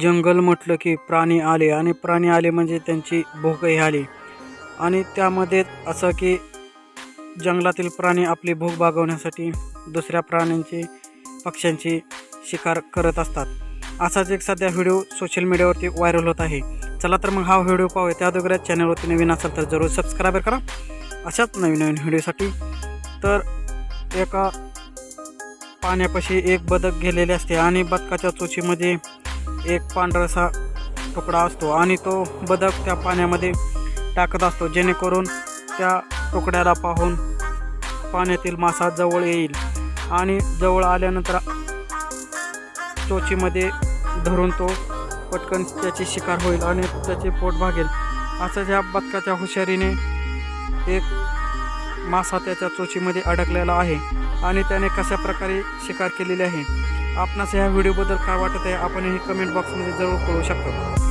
जंगल म्हटलं की प्राणी आले आणि प्राणी आले म्हणजे त्यांची भूकही आली. आणि त्यामध्ये असं की जंगलातील प्राणी आपली भूक भागवण्यासाठी दुसऱ्या प्राण्यांची पक्ष्यांची शिकार करत असतात. असाच एक सध्या व्हिडिओ सोशल मीडियावरती व्हायरल होत आहे. चला तर मग हा व्हिडिओ पाहूया. त्या अगोदर चॅनलवरती नवीन असाल तर जरूर सबस्क्राईब करा. अशाच नवीन नवीन व्हिडिओसाठी तर एका पाण्यापाशी एक बदक गेलेले असते आणि बदकाच्या चोचीमध्ये एक पांढरासा तुकडा असतो आणि तो बदक त्या पाण्यामध्ये टाकत असतो जेणेकरून त्या तुकड्याला पाहून पाण्यातील मासा जवळ येईल आणि जवळ आल्यानंतर चोचीमध्ये धरून तो पटकन त्याची शिकार होईल आणि त्याचे पोट भागेल. असं ह्या बदकाच्या हुशारीने एक मासा त्याच्या चोचीमध्ये अडकलेला आहे. आणि त्याने कशा प्रकारे शिकार केलेली आहे? आपणास ह्या व्हिडिओबद्दल काय वाटत आहे? आपण हे कमेंट बॉक्समध्ये जरूर कळू शकतो.